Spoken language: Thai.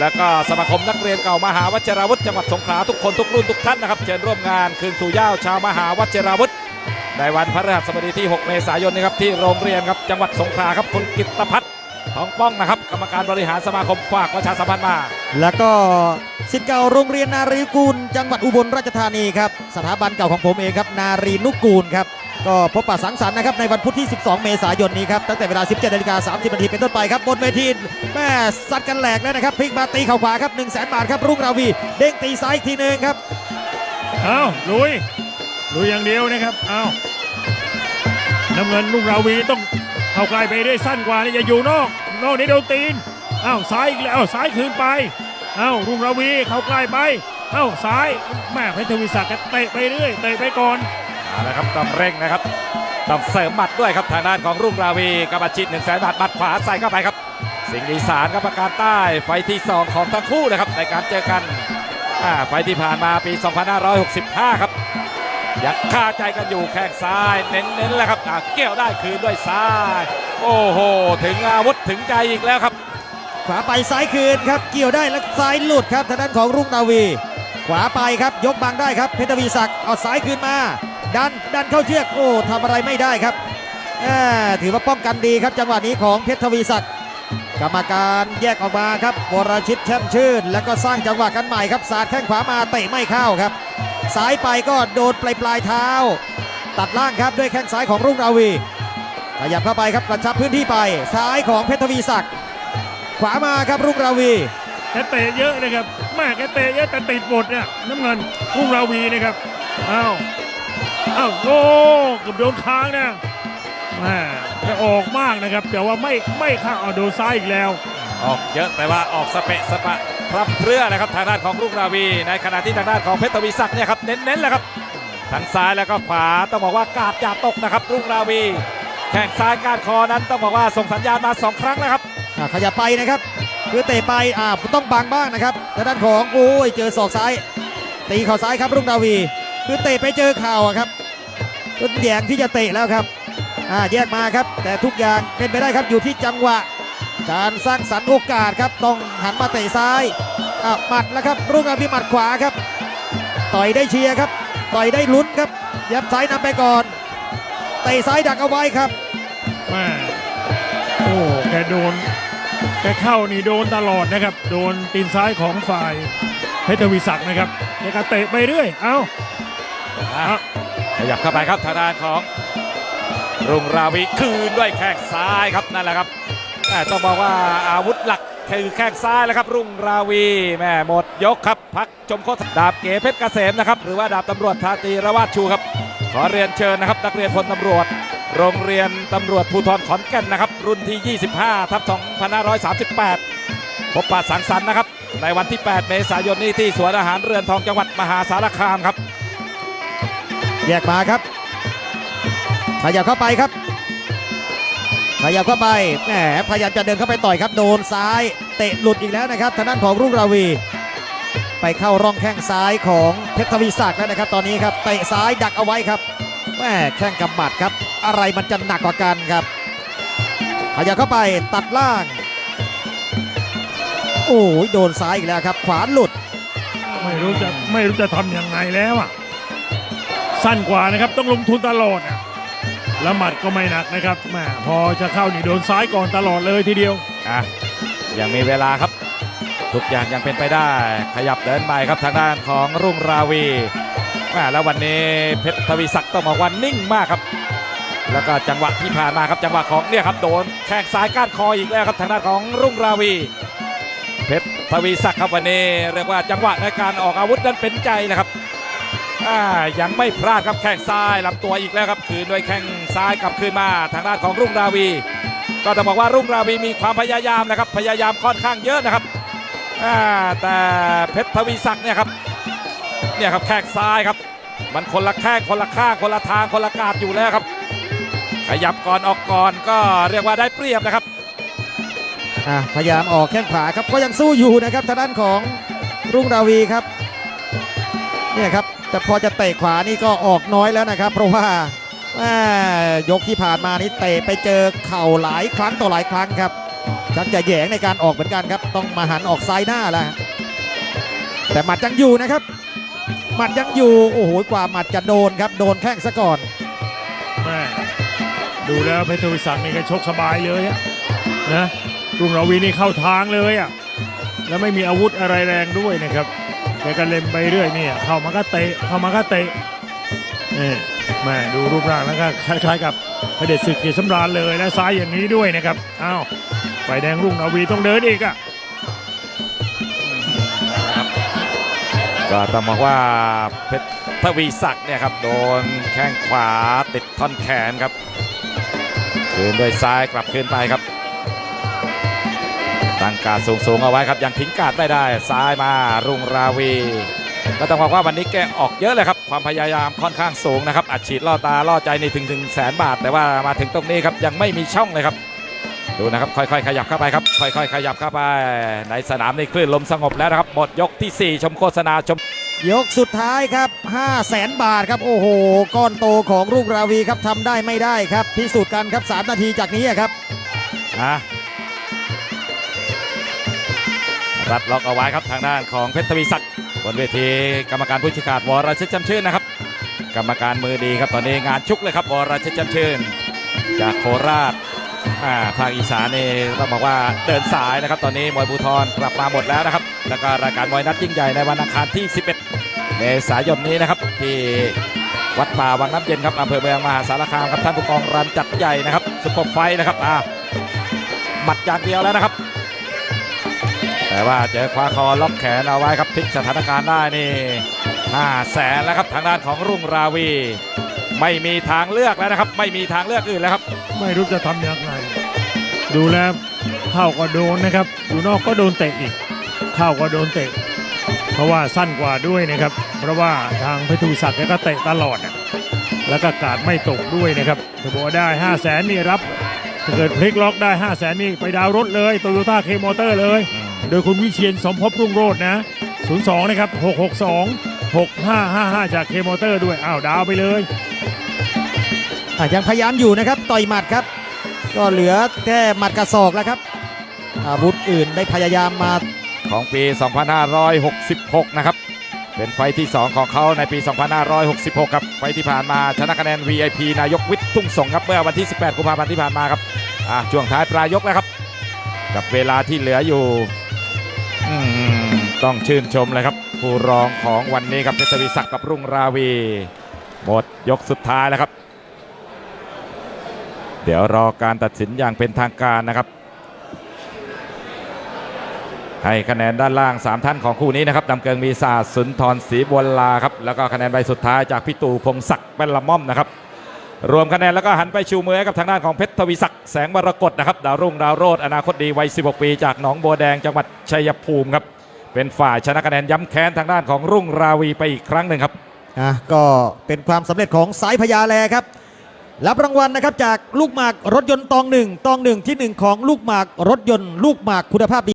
แล้วก็สมาคมนักเรียนเก่ามหาวชิราวุธจังหวัดสงขลาทุกคนทุกรุ่นทุกท่านนะครับเชิญร่วมงานคืนสู่ย้าชาวมหาวชิราวุธในวันพฤหัสบดีที่ 6 เมษายนนี้ครับที่โรงเรียนครับจังหวัดสงขลาครับคุณกิตตพัฒน์ทองป้องนะครับกรรมการบริหารสมาคมฝากประชาสัมพันธ์มา แล้วก็สิทธิ์เก่าโรงเรียนนารีกุลจังหวัดอุบลราชธานีครับสถาบันเก่าของผมเองครับนารีนุกูลครับ ก็พบปะสังสรรค์นะครับในวันพุธที่ 12 เมษายนนี้ครับตั้งแต่เวลา 17นาฬิกา30นาทีเป็นต้นไปครับบนเวทีแม่ซัดกันแหลกแล้วนะครับพลิกมาตีเข่าขวาครับ1 0 0 0 0แบาทครับรุ่งราวีเด้งตีซ้ายอีกทีหนึงครับเอาลุยลุยอย่างเดียวนะครับเอาน้ำเงินลุงราวีต้องเข้าใกล้ไปได้สั้นกว่านี่อย่าอยู่นอกนอกนี่โดนตีนอ้าวซ้ายอีกแล้วอ้าวซ้ายคืนไปอ้าวลุงราวีเข้าใกล้ไปอ้าวซ้ายแม่เพชรทวีศักดิ์ก็เตะไปเรื่อยเตะไปก่อน เอาละครับต้องเร่งนะครับต้องเสริมหมัดด้วยครับทางด้านของรุ่งราวีกับอาชิตหนึ่งแสนบาทหมัดขวาใส่เข้าไปครับ สิงห์อีสานกับประการใต้ไฟที่ 2 ของทั้งคู่นะครับในการเจอกันไฟที่ผ่านมาปี 2565 ครับยังคาใจกันอยู่แข้งซ้ายเน้นๆแล้วครับเกี่ยวได้คืนด้วยซ้าย โอ้โห ถึงอาวุธถึงใจอีกแล้วครับ ขวาไปซ้ายคืนครับ เกี่ยวได้แล้วซ้ายหลุดครับทางด้านของรุ่งนาวี ขวาไปครับยกบังได้ครับเพชรวีศักดิ์เอาซ้ายคืนมา ดันดันเข้าเชือกโอ้ทำอะไรไม่ได้ครับถือว่าป้องกันดีครับจังหวะนี้ของเพชรทวีศักดิ์กรรมการแยกออกมาครับวรชิตแช่มชื่น แล้วก็สร้างจังหวะกันใหม่ครับสาดแข้งขวามาเตะไม่เข้าครับซ้ายไปก็โดนปลายปลายเท้า ตัดล่างครับด้วยแข้งซ้ายของรุ่งราวีขยับเข้าไปครับกระชับพื้นที่ไป ซ้ายของเพชรทวีศักดิ์ขวามาครับรุ่งราวีแกเตะเยอะนะครับแม่แกเตะเยอะแต่ติดหมดเนี่ยน้ำเงินลุงราวีนะครับอ้าว อ้าวโอ้เกือบโดนค้างนะแม่จะออกมากนะครับ แต่ว่าไม่ไม่เข้าเอาโดนซ้ายอีกแล้ว ออกเยอะแต่ว่าออกสเปะสปะพรับเพรื่อนะครับทางด้านของรุ่งราวี ในขณะที่ทางด้านของเพชรทวีศักดิ์เนี่ยครับเน้นๆเลยครับทั้งซ้ายแล้วก็ขวาต้องบอกว่ากาดอย่าตกนะครับรุ่งราวี แข้งซ้ายก้านคอนั้นต้องบอกว่าส่งสัญญาณมาสองครั้งนะครับ อะขยับไปนะครับ คือเตะไปอ่าต้องบังบ้างนะครับทางด้านของโอ้ยเจอศอกซ้าย ตีเข่าซ้ายครับรุ่งดาวี คือเตะไปเจอเข่าอะครับ ก็แยงที่จะเตะแล้วครับอ่าแยกมาครับ แต่ทุกอย่างเป็นไปได้ครับอยู่ที่จังหวะ การสร้างสรรค์โอกาสครับต้องหันมาเตะซ้ายอะหมัดแล้วครับรุ่งดาวีหมัดขวาครับ ต่อยได้เชียร์ครับ ต่อยได้ลุ้นครับ ยับซ้ายนำไปก่อนเตะซ้ายดักเอาไว้ครับแม่โอ้แกโดนแกเข้านี่โดนตลอดนะครับ โดนตีนซ้ายของฝ่ายเพชรทวีศักดิ์นะครับแกก็เตะไปเรื่อย เอ้าอะ ขยับเข้าไปครับทางด้านของรุ่งราวีคืนด้วยแข้งซ้ายครับนั่นแหละครับแต่ต้องบอกว่าอาวุธหลักคือแข้งซ้ายแล้วครับ รุ่งราวีแม่หมดยกครับพักชมโคตรดาบเก๋เพชรเกษมนะครับหรือว่าดาบตำรวจทาตีระวาดชูครับ ขอเรียนเชิญนะครับนักเรียนพลตำรวจ โรงเรียนตำรวจภูธรขอนแก่นนะครับ รุ่นที่ 25ทับ2538 พบปะสังสรรค์นะครับ ในวันที่ 8 เมษายนนี้ที่สวนอาหารเรือนทองจังหวัดมหาสารคามครับ แยกมาครับ ขยับเข้าไปครับ ขยับเข้าไป แหม พยายามจะเดินเข้าไปต่อยครับ โดนซ้าย เตะหลุดอีกแล้วนะครับ ทางด้านของรุ่งราวี ไปเข้าร่องแข้งซ้ายของเพชรทวีศักดิ์แล้วนะครับ ตอนนี้ครับ เตะซ้ายดักเอาไว้ครับ แหม แข้งกำหมัดครับ อะไรมันจะหนักกว่ากันครับ ขยับเข้าไป ตัดล่าง โอ้ยโดนซ้ายอีกแล้วครับ ขวาหลุด ไม่รู้จะไม่รู้จะทำยังไงแล้วอะ สั้นกว่านะครับต้องลงทุนตลอดอะแล้วหมัดก็ไม่หนักนะครับแมพอจะเข้านี่โดนซ้ายก่อนตลอดเลยทีเดียวอะยังมีเวลาครับ ทุกอย่างยังเป็นไปได้ ขยับเดินไปครับทางด้านของรุ่งราวีแม่แล้ววันนี้เพชรทวีศักดิ์ต้องบอกว่านิ่งมากครับ แล้วก็จังหวะที่ผ่านมาครับจังหวะของเนี่ยครับโดนแข้งซ้ายก้านคออีกแล้วครับทางด้านของรุ่งราวี เพชรทวีศักดิ์ครับวันนี้เรียกว่าจังหวะในการออกอาวุธนั้นเป็นใจนะครับ ยังไม่พลาดครับแข้งซ้ายลำตัวอีกแล้วครับคืนด้วยแข้งซ้ายกลับคืนมาทางด้านของรุ่งราวี ก็ต้องบอกว่ารุ่งราวีมีความพยายามนะครับพยายามค่อนข้างเยอะนะครับแต่เพชรทวีศักดิ์เนี่ยครับเนี่ยครับแข้งซ้ายครับมันคนละแข้งคนละข้างคนละทางคนละกาดอยู่แล้วครับ ขยับก่อนออกก่อนก็เรียกว่าได้เปรียบนะครับพยายามออกแข้งขวาครับก็ยังสู้อยู่นะครับทางด้านของรุ่งราวีครับเนี่ยครับ แต่พอจะเตะขวานี่ก็ออกน้อยแล้วนะครับ เพราะว่าแม่ยกที่ผ่านมานี่เตะไปเจอเข่าหลายครั้งต่อหลายครั้งครับชักจะแยงในการออกเหมือนกันครับ ต้องมาหันออกซ้ายหน้าแล้วฮะแต่หมัดยังอยู่นะครับ หมัดยังอยู่โอ้โหกว่าหมัดจะโดนครับ โดนแข้งซะก่อนแม่ดูแล้วเพชรทวีศักดิ์นี่ก็ชกสบายเลยนะรุ่งราวีนี่เข้าทางเลยอะแล้วไม่มีอาวุธอะไรแรงด้วยนะครับ แกก็เล็มไปเรื่อยเนี่ยเข้ามาก็เตะเข้ามาก็เตะนี่แม่ดูรูปร่างแล้วก็คล้ายๆกับพระเดชศึกเกียรติสำราญเลยและซ้ายอย่างนี้ด้วยนะครับอ้าวไฟแดงรุ่งราวีต้องเดินอีกอะก็ต้องบอกว่าเพชรทวีศักดิ์เนี่ยครับโดนแข้งขวาติดท่อนแขนครับคืนด้วยซ้ายกลับคืนไปครับ ตั้งการดสูงๆเอาไว้ครับยังทิ้งการดไม่ได้ ซ้ายมารุ่งราวีก็ต้องบอกว่าวันนี้แกออกเยอะเลยครับ ความพยายามค่อนข้างสูงนะครับอัดฉีดล่อตาล่อใจนี่ถึงถึงแสนบาท แต่ว่ามาถึงตรงนี้ครับยังไม่มีช่องเลยครับ ดูนะครับค่อยๆ ขยับเข้าไปครับ ค่อยๆ ขยับเข้าไป ในสนามในคลื่นลมสงบแล้วนะครับหมดยกทีสี่4 ชมโฆษณาชม ยกสุดท้ายครับ 5 0 0แสนบาทครับโอ้โหก้อนโตของรุ่งราวีครับทำได้ไม่ได้ครับพิสูจน์กันครับ 3 นาทีจากนี้ครับนะ รัดล็อกเอาไว้ครับทางด้านของเพชรทวีศักดิ์บนเวทีกรรมการผู้ชี้ขาดวรชิตจำชื่นนะครับ กรรมการมือดีครับตอนนี้งานชุกเลยครับวรชิตจำชื่น จากโคราชอ่าภาคอีสานนี่ต้องบอกว่าเดินสายนะครับ ตอนนี้มวยภูทรกลับมาหมดแล้วนะครับ แล้วก็รายการมวยนัดยิ่งใหญ่ในวันอังคารที่ 11 เมษายนนี้นะครับ ที่วัดป่าวังน้ำเย็นครับอำเภอเมืองมหาสารคามครับท่านผู้กองรันจัดใหญ่นะครับสุดปไฟนะครับอ่าหมัดอย่างเดียวแล้วนะครับ แต่ว่าเจอคว้าคอล็อกแขนเอาไว้ครับพลิกสถานการณ์ได้นี่ห้าแสนแล้วครับทางด้านของรุ่งราวี ไม่มีทางเลือกแล้วนะครับ ไม่มีทางเลือกอื่นแล้วครับ ไม่รู้จะทำยังไงดูแล้วเข้าก็โดนนะครับดูนอกก็โดนเตะอีกเข้าก็โดนเตะ เพราะว่าสั้นกว่าด้วยนะครับ เพราะว่าทางเพชรทูศักดิ์ก็เตะตลอดอะแล้วก็การดไม่ตกด้วยนะครับถือว่าได้5 0 0แสนนี่รับถ้าเกิดพลิกล็อกได้5 0 0แสนนี่ไปดาวรถเลยโตโยต้าเคมอเตอร์เลย โดยคุณวิเชียนสมภพรุ่งโรจน์นะ 02 นะครับ 662 6555 จากเคมอเตอร์ด้วยอ้าวดาวไปเลย อะยังพยายามอยู่นะครับ ต่อยหมัดครับ ก็เหลือแค่หมัดกระศอกแล้วครับ อาวุธอื่นได้พยายามมาของปี 2566 นะครับ เป็นไฟท์ที่ 2 ของเขาในปี 2566 ครับ ไฟท์ที่ผ่านมาชนะคะแนน VIP นายกวิทย์ทุ่งสงครับ เมื่อวันที่ 18 กุมภาพันธ์ที่ผ่านมาครับอะช่วงท้ายปลายยกแล้วครับ กับเวลาที่เหลืออยู่อืม ต้องชื่นชมเลยครับผู้รองของวันนี้ครับเพชรวิศักดิ์กับรุ่งราวี หมดยกสุดท้ายแล้วครับ เดี๋ยวรอการตัดสินอย่างเป็นทางการนะครับ ให้คะแนนด้านล่าง 3 ท่านของคู่นี้นะครับดำเกิงมีศาสตร์สุนทรศรีบวลลาครับแล้วก็คะแนนใบสุดท้ายจากพี่ตู่พงศักดิ์เป็นละม่อมนะครับ รวมคะแนนแล้วก็หันไปชูมือให้กับทางด้านของเพชรทวีศักดิ์แสงมรกตนะครับดาวรุ่งดาวโรดอนาคตดีวัย 16 ปีจากหนองบัวแดงจังหวัดชัยภูมิครับเป็นฝ่ายชนะคะแนนย้ำแค้นทางด้านของรุ่งราวีไปอีกครั้งหนึ่งครับอะก็เป็นความสำเร็จของสายพญาแลครับ รับรางวัลนะครับจากลูกหมากรถยนต์ตองหนึ่งตองหนึ่งที่หนึ่งของลูกหมากรถยนต์ลูกหมากคุณภาพดี